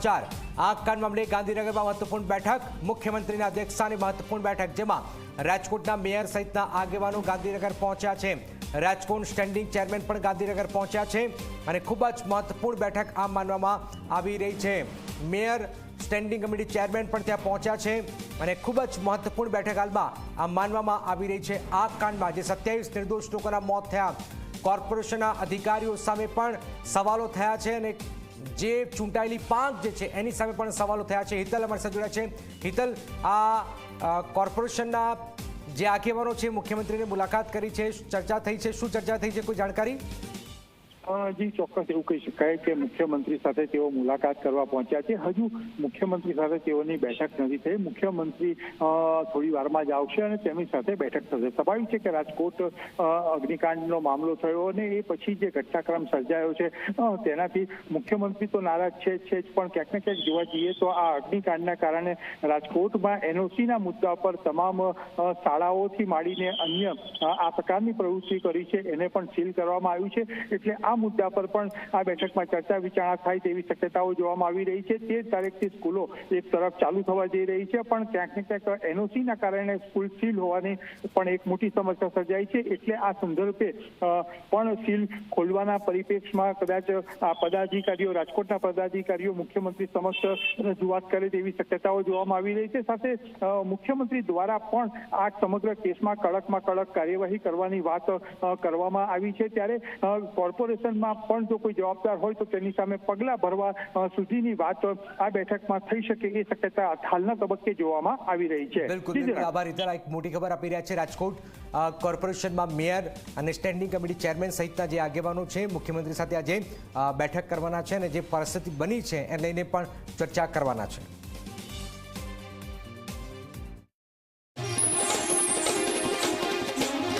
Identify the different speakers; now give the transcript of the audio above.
Speaker 1: સમાચાર. આ કાંડ મામલે ગાંધીનગરમાં મહત્વપૂર્ણ બેઠક, મુખ્યમંત્રીના અધ્યક્ષસ્થાને મહત્વપૂર્ણ બેઠક, જેમાં રાજકોટના મેયર સહિતના આગેવાનો ગાંધીનગર પહોંચ્યા છે. રાજકોટ સ્ટેન્ડિંગ ચેરમેન પણ ગાંધીનગર પહોંચ્યા છે અને ખૂબ જ મહત્વપૂર્ણ બેઠક આમ માનવામાં આવી રહી છે. મેયર, સ્ટેન્ડિંગ કમિટી ચેરમેન પણ ત્યાં પહોંચ્યા છે અને ખૂબ જ મહત્વપૂર્ણ બેઠક હાલમાં આમ માનવામાં આવી રહી છે. આ કાંડમાં જે સત્યાવીસ નિર્દોષ લોકોના મોત થયા. કોર્પોરેશનના અધિકારીઓ સામે પણ સવાલો થયા છે અને જે ચૂંટાયેલી પાંખ જે છે, એની સામે પણ સવાલો થયા છે. હિતલ અમારી સાથે જોડાયા છે. હિતલ, આ કોર્પોરેશનના જે આગેવાનો છે, મુખ્યમંત્રીને મુલાકાત કરી છે. ચર્ચા થઈ છે? શું ચર્ચા થઈ છે? કોઈ જાણકારી?
Speaker 2: જી, ચોક્કસ એવું કહી શકાય કે મુખ્યમંત્રી સાથે તેઓ મુલાકાત કરવા પહોંચ્યા છે. હજુ મુખ્યમંત્રી સાથે તેઓની બેઠક નથી થઈ. મુખ્યમંત્રી થોડી વારમાં જ આવશે અને તેમની સાથે બેઠક થશે. સ્વાભાવિક છે કે રાજકોટ અગ્નિકાંડનો મામલો થયો અને એ પછી જે ઘટનાક્રમ સર્જાયો છે તેનાથી મુખ્યમંત્રી તો નારાજ છે છે જ, પણ ક્યાંક ને ક્યાંક જોવા જઈએ તો આ અગ્નિકાંડના કારણે રાજકોટમાં એનઓસીના મુદ્દા પર તમામ શાળાઓથી માંડીને અન્ય આ પ્રકારની પ્રવૃત્તિ કરી છે. એને પણ સીલ કરવામાં આવ્યું છે. એટલે આ મુદ્દા પર પણ આ બેઠકમાં ચર્ચા વિચારણા થાય તેવી શક્યતાઓ જોવામાં આવી રહી છે. તે તારીખથી સ્કૂલો એક તરફ ચાલુ થવા જઈ રહી છે પણ ક્યાંક ને ક્યાંક એનઓસીના કારણે સ્કૂલ સીલ હોવાની પણ એક મોટી સમસ્યા સર્જાઈ છે. એટલે આ સંદર્ભે પણ સીલ ખોલવાના પરિપ્રેક્ષમાં કદાચ આ પદાધિકારીઓ રાજકોટના પદાધિકારીઓ મુખ્યમંત્રી સમક્ષ રજૂઆત કરે તેવી શક્યતાઓ જોવામાં આવી રહી છે. સાથે મુખ્યમંત્રી દ્વારા પણ આ સમગ્ર કેસમાં કડકમાં કડક કાર્યવાહી કરવાની વાત કરવામાં આવી છે. ત્યારે અ, કોર્પોરેશનમાં પણ જો કોઈ જવાબદાર હોય તો તેની સામે પગલાં ભરવા સુધીની વાત આ બેઠકમાં થઈ શકે એ શક્યતા હાલના તબક્કે જોવામાં આવી રહી છે.
Speaker 1: બિલકુલ આભાર. એક મોટી ખબર આપી રહ્યા છે રાજકોટ. કોર્પોરેશનમાં મેયર અને સ્ટેન્ડિંગ કમિટી ચેરમેન સહિતના જે આગેવાનો છે મુખ્યમંત્રી સાથે આજે બેઠક કરવાના છે અને જે પરિસ્થિતિ બની છે એને લઈને પણ ચર્ચા કરવાના છે.